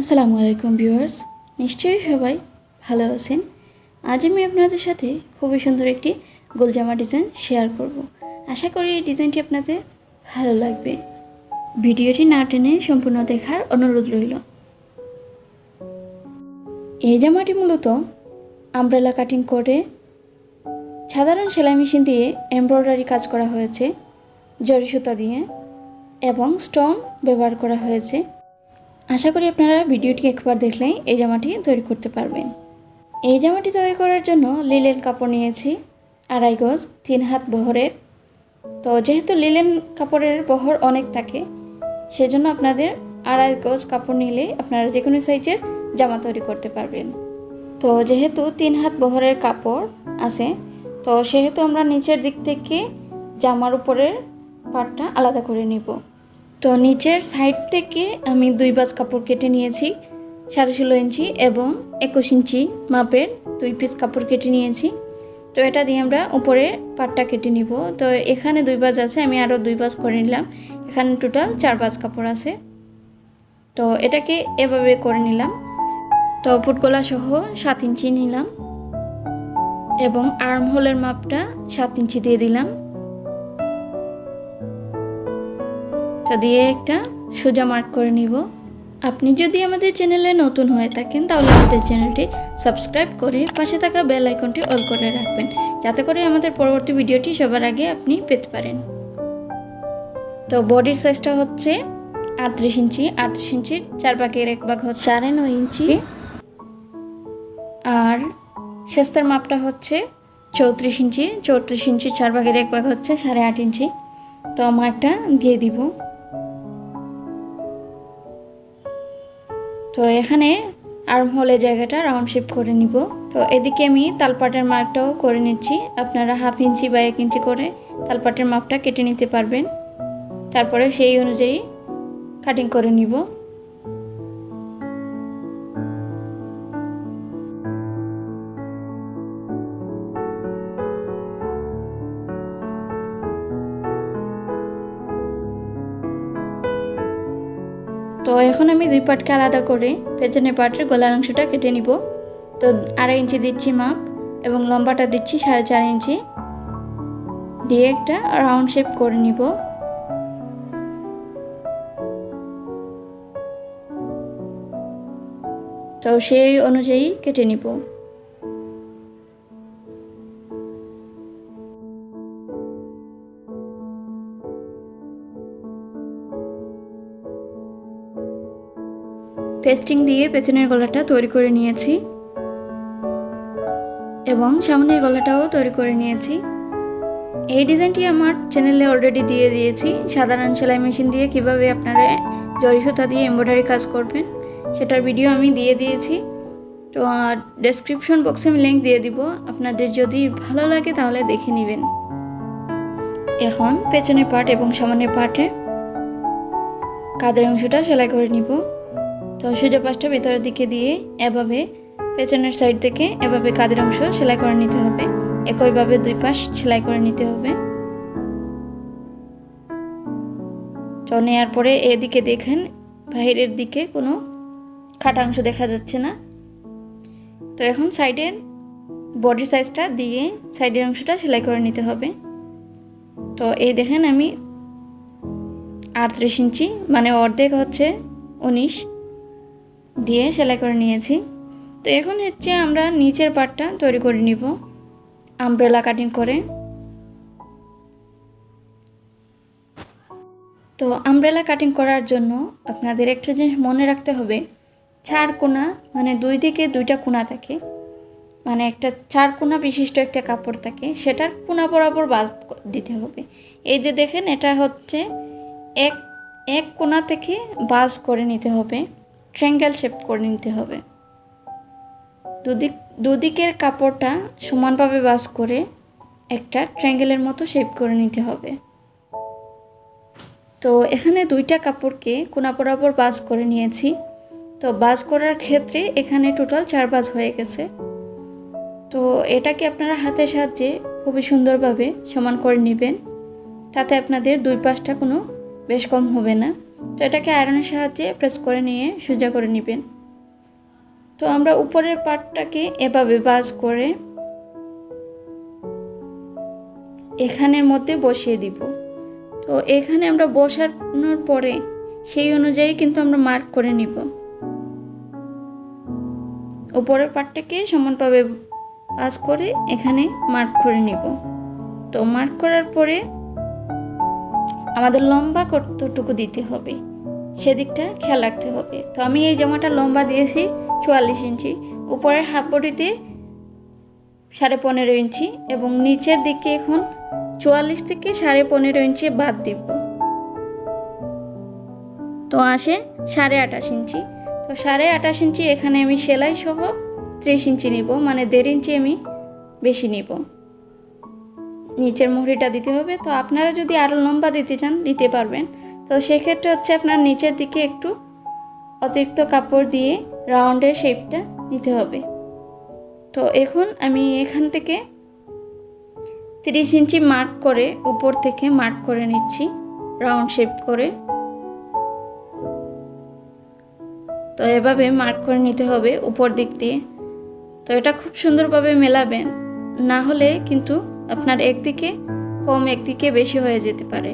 আসসালামু আলাইকুম ভিউয়ার্স। নিশ্চয়ই সবাই ভালো আছেন। আজ আমি আপনাদের সাথে খুবই সুন্দর একটি গোলজামা ডিজাইন শেয়ার করব। আশা করি এই ডিজাইনটি আপনাদের ভালো লাগবে। ভিডিওটি না টেনে সম্পূর্ণ দেখার অনুরোধ রইল। এই জামাটি মূলত আমব্রেলা কাটিং করে সাধারণ সেলাই মেশিন দিয়ে এমব্রয়ডারি কাজ করা হয়েছে জরি সুতা দিয়ে, এবং স্টোন ব্যবহার করা হয়েছে। আশা করি আপনারা ভিডিওটি একবার দেখলেই এই জামাটি তৈরি করতে পারবেন। এই জামাটি তৈরি করার জন্য লিলেন কাপড় নিয়েছি, আড়াই গজ, তিন হাত বহরের। তো যেহেতু লিলেন কাপড়ের বহর অনেক থাকে, সেজন্য আপনাদের আড়াই গজ কাপড় নিলে আপনারা যে কোনো সাইজের জামা তৈরি করতে পারবেন। তো যেহেতু তিন হাত বহরের কাপড় আছে, তো সেহেতু আমরা নিচের দিক থেকে জামার উপরের পাটটা আলাদা করে নিব। তো নিচের সাইড থেকে আমি দুই বাজ কাপড় কেটে নিয়েছি, সাড়ে ষোলো ইঞ্চি এবং একুশ ইঞ্চি মাপের দুই পিস কাপড় কেটে নিয়েছি। তো এটা দিয়ে আমরা উপরে পাটটা কেটে নিব। তো এখানে দুই বাজ আছে, আমি আরও দুই বাজ করে নিলাম। এখানে টোটাল চার বাজ কাপড় আছে। তো এটাকে এভাবে করে নিলাম। তো ফুটগোলা সহ সাত ইঞ্চি নিলাম এবং আর্ম হোলের মাপটা সাত ইঞ্চি দিয়ে দিলাম। তো দিয়ে একটা সোজা মার্ক করে নিব। আপনি যদি আমাদের চ্যানেলে নতুন হয়ে থাকেন, তাহলে আমাদের চ্যানেলটি সাবস্ক্রাইব করে পাশে থাকা বেল আইকনটি অল করে রাখবেন, যাতে করে আমাদের পরবর্তী ভিডিওটি সবার আগে আপনি পেতে পারেন। তো বডির সাইজটা হচ্ছে আটত্রিশ ইঞ্চি। আটত্রিশ ইঞ্চির চার ভাগের এক ভাগ হচ্ছে সাড়ে নয় ইঞ্চি। আর শেস্তার মাপটা হচ্ছে চৌত্রিশ ইঞ্চি। চৌত্রিশ ইঞ্চির চার ভাগের এক ভাগ হচ্ছে সাড়ে আট ইঞ্চি। তো মাপটা দিয়ে দিব। তো এখানে আর্ম হোলের জায়গাটা রাউন্ড শেপ করে নিব। তো এদিকে আমি তালপাটের মাপটাও করে নিচ্ছি। আপনারা হাফ ইঞ্চি বা এক ইঞ্চি করে তালপাটের মাপটা কেটে নিতে পারবেন। তারপরে সেই অনুযায়ী কাটিং করে নিব। তো এখন আমি দুই পাটকে আলাদা করে পেছনের পাটের গলার অংশটা কেটে নিব। তো আড়াই ইঞ্চি দিচ্ছি মাপ এবং লম্বাটা দিচ্ছি সাড়ে চার ইঞ্চি। দিয়ে একটা রাউন্ড শেপ করে নিব। তো সেই অনুযায়ী কেটে নিব। পেস্টিং দিয়ে পেছনের গলাটা তৈরি করে নিয়েছি। এবং সামনের গলাটাও তৈরি করে নিয়েছি। এই ডিজাইনটি আমার চ্যানেলে অলরেডি দিয়ে দিয়েছি। সাধারণ সেলাই মেশিন দিয়ে কীভাবে আপনারা জরি সুতা দিয়ে এমব্রয়ডারি কাজ করবেন, সেটার ভিডিও আমি দিয়ে দিয়েছি। তো ডেসক্রিপশন বক্সে আমি লিঙ্ক দিয়ে দিব। আপনাদের যদি ভালো লাগে তাহলে দেখে নেবেন। এখন পেছনের পার্ট এবং সামনের পার্টে কাদের অংশটা সেলাই করে নিব। তো সোজা পাশটা ভেতরের দিকে দিয়ে এভাবে পেছনের সাইড থেকে এভাবে কাদের অংশ সেলাই করে নিতে হবে। একইভাবে দুই পাশ সেলাই করে নিতে হবে। তো নেওয়ার পরে এদিকে দেখেন বাইরের দিকে কোনো খাটা অংশ দেখা যাচ্ছে না। তো এখন সাইডের বডি সাইজটা দিয়ে সাইডের অংশটা সেলাই করে নিতে হবে। তো এই দেখেন আমি আটত্রিশ ইঞ্চি মানে অর্ধেক হচ্ছে উনিশ। দিয়ে সেলাই করে নিয়েছি। তো এখন হচ্ছে আমরা নিচের পাটটা তৈরি করে নিব। আমব্রেলা কাটিং করে। তো আমব্রেলা কাটিং করার জন্য আপনাদের একটা জিনিস মনে রাখতে হবে। চার কোনা মানে দুই দিকে দুইটা কোনা থাকে। মানে একটা চার কোনা বিশিষ্ট একটা কাপড় থাকে, সেটার কোনা বরাবর বাদ দিতে হবে। এই যে দেখেন, এটা হচ্ছে এক এক কোনা থেকে বাজ করে নিতে হবে। ট্রেঙ্গেল শেপ করে নিতে হবে। দুদিক, দুদিকের কাপড়টা সমানভাবে বাস করে একটা ট্রাঙ্গেলের মতো শেপ করে নিতে হবে। তো এখানে দুইটা কাপড়কে কোনা বরাবর বাজ করে নিয়েছি। তো বাজ করার ক্ষেত্রে এখানে টোটাল চার বাজ হয়ে গেছে। তো এটাকে আপনারা হাতের সাহায্যে খুবই সুন্দরভাবে সমান করে নেবেন। তাতে আপনাদের দুই পাশটা কোনো বেশ কম হবে না। তো এটাকে আয়রনের সাহায্যে প্রেস করে নিয়ে সোজা করে নেবেন। তো আমরা উপরের পার্টটাকে এভাবে বাজ করে এখানের মধ্যে বসিয়ে দিব। তো এখানে আমরা বসানোর পরে সেই অনুযায়ী কিন্তু আমরা মার্ক করে নিব। উপরের পার্টটাকে সমানভাবে পাস করে এখানে মার্ক করে নিব। তো মার্ক করার পরে আমাদের লম্বা কতটুকু দিতে হবে? সেদিকটা খেয়াল রাখতে হবে। তো আমি এই জামাটা লম্বা দিয়েছি চুয়াল্লিশ ইঞ্চি, উপরের হাফ বডিতে সাড়ে পনেরো ইঞ্চি এবং নিচের দিকে এখন চুয়াল্লিশ থেকে সাড়ে পনেরো ইঞ্চি বাদ দিব। তো আসে সাড়ে আঠাশ ইঞ্চি। তো সাড়ে আঠাশ ইঞ্চি এখানে আমি সেলাই সহ ত্রিশ ইঞ্চি নিব মানে দেড় ইঞ্চি আমি বেশি নিব। নিচের মুহুরিটা দিতে হবে। তো আপনারা যদি আরও লম্বা দিতে চান, দিতে পারবেন। তো সেক্ষেত্রে হচ্ছে আপনার নিচের দিকে একটু অতিরিক্ত কাপড় দিয়ে রাউন্ডের শেপটা নিতে হবে। তো এখন আমি এখান থেকে তিরিশ ইঞ্চি মার্ক করে উপর থেকে মার্ক করে নিচ্ছি রাউন্ড শেপ করে। তো এভাবে মার্ক করে নিতে হবে উপর দিক দিয়ে। তো এটা খুব সুন্দরভাবে মেলাবেন। না হলে কিন্তু আপনার একদিকে, কম একদিকে বেশি হয়ে যেতে পারে।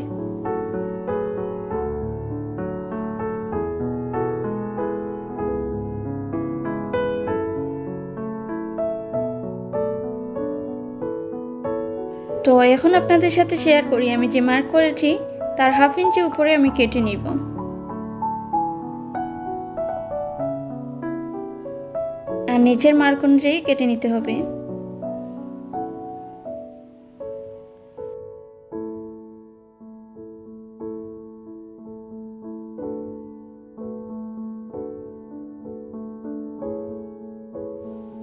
তো এখন আপনাদের সাথে শেয়ার করি, আমি যে মার্ক করেছি, তার হাফ ইঞ্চি উপরে আমি কেটে নিব। আর নিচের মার্ক অনুযায়ী কেটে নিতে হবে।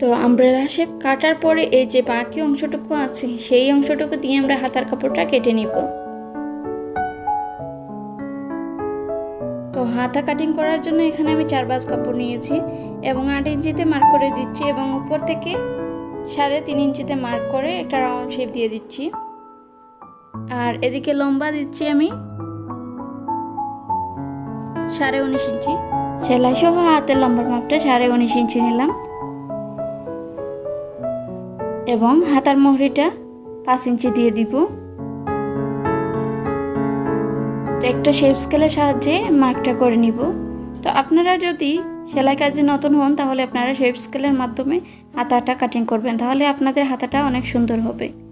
তো আমব্রেলা শেপ কাটার পরে এই যে বাকি অংশটুকু আছে, সেই অংশটুকু দিয়ে আমরা হাতার কাপড়টা কেটে নিব। তো হাতা কাটিং করার জন্য এখানে আমি চার বাজ কাপড় নিয়েছি এবং আট ইঞ্চিতে মার্ক করে দিচ্ছি এবং উপর থেকে সাড়ে তিন ইঞ্চিতে মার্ক করে একটা রাউন্ড শেপ দিয়ে দিচ্ছি। আর এদিকে লম্বা দিচ্ছি আমি সাড়ে উনিশ ইঞ্চি। সেলাই সহ হাতের লম্বার মাপটা সাড়ে উনিশ ইঞ্চি নিলাম। এবং হাতার মোহরিটা পাঁচ ইঞ্চি দিয়ে দিব। তো একটা শেপ স্কেলের সাহায্যে মার্কটা করে নিব। তো আপনারা যদি সেলাই কাজে নতুন হন, তাহলে আপনারা শেপ স্কেলের মাধ্যমে হাতাটা কাটিং করবেন। তাহলে আপনাদের হাতাটা অনেক সুন্দর হবে।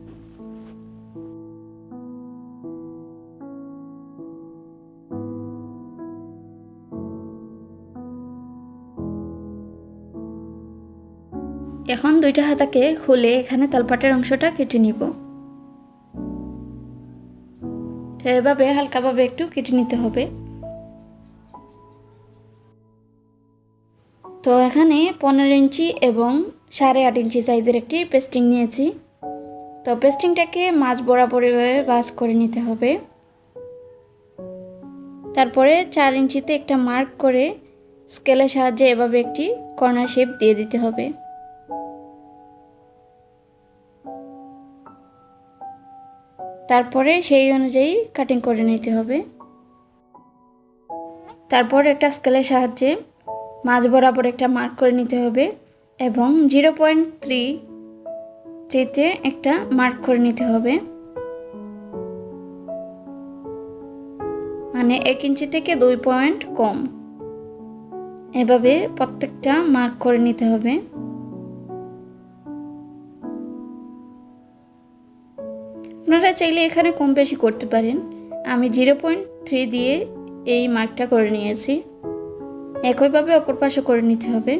এখন দুইটা হাতাকে খুলে এখানে তালপাটের অংশটা কেটে নিব। তো এভাবে হালকাভাবে একটু কেটে নিতে হবে। তো এখানে পনেরো ইঞ্চি এবং সাড়ে আট ইঞ্চি সাইজের একটি পেস্টিং নিয়েছি। তো পেস্টিংটাকে মাছ বরাবরভাবে বাস করে নিতে হবে। তারপরে চার ইঞ্চিতে একটা মার্ক করে স্কেলের সাহায্যে এভাবে একটি কর্নার শেপ দিয়ে দিতে হবে। তারপরে সেই অনুযায়ী কাটিং করে নিতে হবে। তারপর একটা স্কেলের সাহায্যে মাঝ বরাবর একটা মার্ক করে নিতে হবে এবং জিরো পয়েন্ট থ্রি থ্রিতে একটা মার্ক করে নিতে হবে। মানে এক ইঞ্চি থেকে দুই পয়েন্ট কম। এভাবে প্রত্যেকটা মার্ক করে নিতে হবে। আপনারা চাইলে এখানে কম বেশি করতে পারেন। আমি জিরো পয়েন্ট থ্রি দিয়ে এই মার্কটা করে নিয়েছি। একইভাবে অপর পাশে করে নিতে হবে।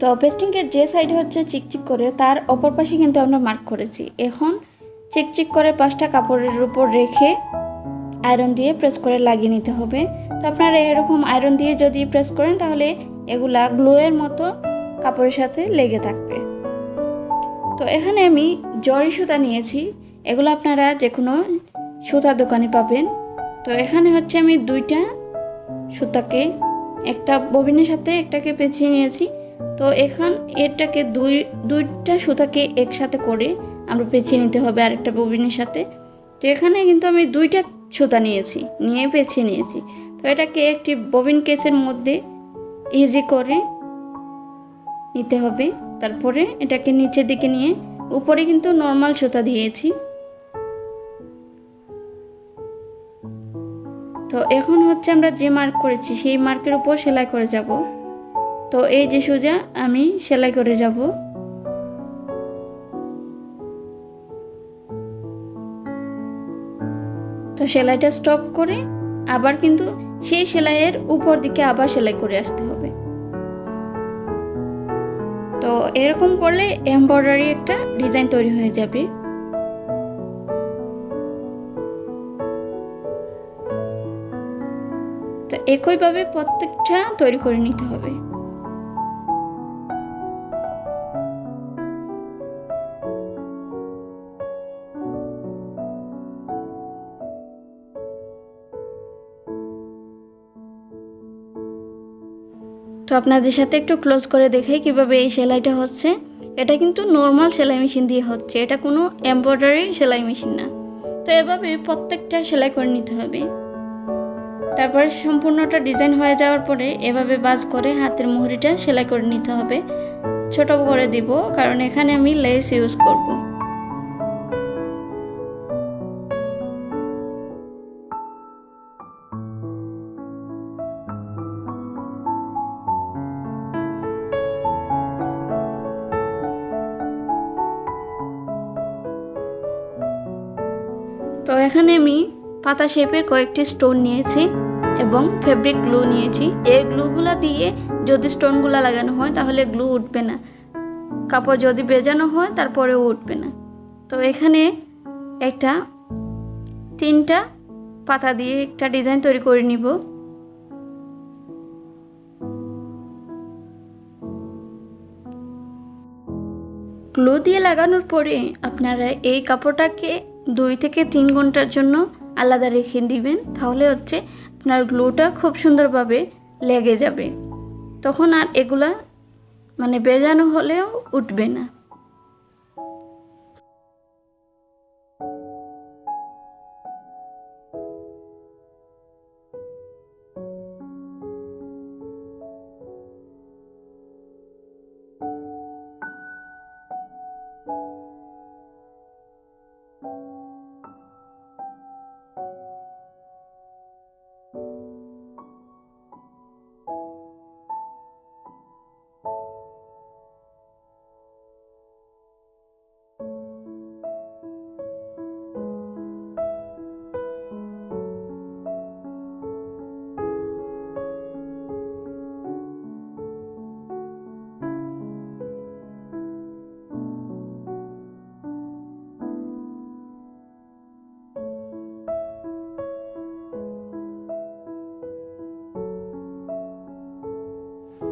তো পেস্টিংয়ের যে সাইড হচ্ছে চিকচিক করে, তার অপর পাশে কিন্তু আমরা মার্ক করেছি। এখন চিকচিক করে পাঁচটা কাপড়ের উপর রেখে আয়রন দিয়ে প্রেস করে লাগিয়ে নিতে হবে। তো আপনারা এরকম আয়রন দিয়ে যদি প্রেস করেন, তাহলে এগুলা গ্লোয়ের মতো কাপড়ের সাথে লেগে থাকবে। তো এখানে আমি জরি সুতা নিয়েছি। এগুলো আপনারা যে কোনো সুতার দোকানে পাবেন। তো এখানে হচ্ছে আমি দুইটা সুতাকে, একটা ববিনের সাথে, একটাকে পেঁচিয়ে নিয়েছি। তো এখান এটাকে দুই, দুইটা সুতাকে একসাথে করে আমরা পেঁচিয়ে নিতে হবে আরেকটা ববিনের সাথে। তো এখানে কিন্তু আমি দুইটা সুতা নিয়েছি, নিয়ে পেঁচিয়ে নিয়েছি। তো এটাকে একটি ববিন কেসের মধ্যে ইজি করে নিতে হবে। তারপরে এটাকে নিচের দিকে নিয়ে উপরে কিন্তু নর্মাল সুতা দিয়েছি। তো এখন হচ্ছে আমরা যে মার্ক করেছি, সেই মার্কের উপর সেলাই করে যাব। তো এই যে সোজা, আমি সেলাই করে যাব। তো সেলাইটা স্টপ করে আবার কিন্তু সেই সেলাইয়ের উপর দিকে আবার সেলাই করে আসতে হবে। তো এরকম করলে এমব্রয়ডারি একটা ডিজাইন তৈরি হয়ে যাবে। তো একইভাবে প্রত্যেকটা তৈরি করে নিতে হবে। তো আপনাদের সাথে একটু ক্লোজ করে দেখাই কীভাবে এই সেলাইটা হচ্ছে। এটা কিন্তু নর্মাল সেলাই মেশিন দিয়ে হচ্ছে। এটা কোনো এমব্রয়ডারি সেলাই মেশিন না। তো এভাবে প্রত্যেকটা সেলাই করে নিতে হবে। তারপরে সম্পূর্ণটা ডিজাইন হয়ে যাওয়ার পরে এভাবে বাজ করে হাতের মুহুরিটা সেলাই করে নিতে হবে। ছোট করে দিব, কারণ এখানে আমি লেস ইউজ করব। এখানে আমি পাতা শেপের কয়েকটি স্টোন নিয়েছি এবং ফেব্রিক গ্লু নিয়েছি। এই গ্লুগুলো দিয়ে যদি স্টোনগুলো লাগানো হয়, তাহলে গ্লু উঠবে না। কাপড় যদি বেজানো হয়, তারপরেও উঠবে না। তো এখানে একটা, তিনটা পাতা দিয়ে একটা ডিজাইন তৈরি করে নিব। গ্লু দিয়ে লাগানোর পরে আপনারা এই কাপড়টাকে দুই থেকে তিন ঘণ্টার জন্য আলাদা রেখে দিবেন, তাহলে হচ্ছে আপনার গ্লোটা খুব সুন্দরভাবে লেগে যাবে। তখন আর এগুলা মানে বেজানো হলেও উঠবে না।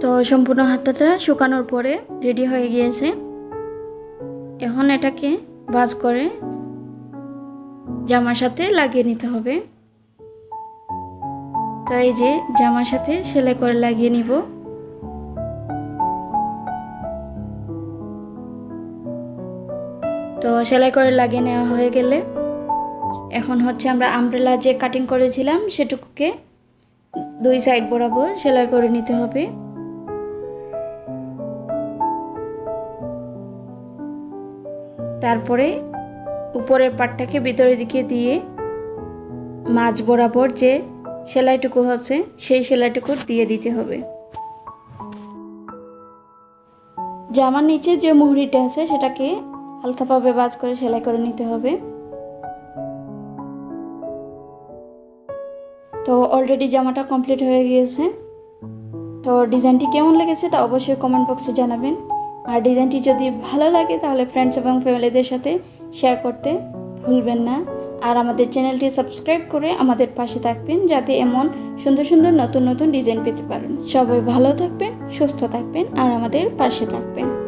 তো সম্পূর্ণ হাতাটা শুকানোর পরে রেডি হয়ে গিয়েছে। এখন এটাকে ভাজ করে জামার সাথে লাগিয়ে নিতে হবে। তো এই যে জামার সাথে সেলাই করে লাগিয়ে নিব। তো সেলাই করে লাগিয়ে নেওয়া হয়ে গেলে এখন হচ্ছে আমরা আমব্রেলা যে কাটিং করেছিলাম সেটুকুকে দুই সাইড বরাবর সেলাই করে নিতে হবে। তারপরে উপরের পাটটাকে ভিতরের দিকে দিয়ে মাছ বরাবর যে সেলাইটুকু হচ্ছে, সেই সেলাইটুকু দিয়ে দিতে হবে। জামার নিচে যে মুহুরিটা আছে, সেটাকে হালকাভাবে বাজ করে সেলাই করে নিতে হবে। তো অলরেডি জামাটা কমপ্লিট হয়ে গিয়েছে। তো ডিজাইনটি কেমন লেগেছে তা অবশ্যই কমেন্ট বক্সে জানাবেন। আর ডিজাইনটি যদি ভালো লাগে, তাহলে ফ্রেন্ডস এবং ফ্যামিলিদের সাথে শেয়ার করতে ভুলবেন না। আর আমাদের চ্যানেলটি সাবস্ক্রাইব করে আমাদের পাশে থাকবেন, যাতে এমন সুন্দর সুন্দর নতুন নতুন ডিজাইন পেতে পারেন। সবাই ভালো থাকবেন, সুস্থ থাকবেন, আর আমাদের পাশে থাকবেন।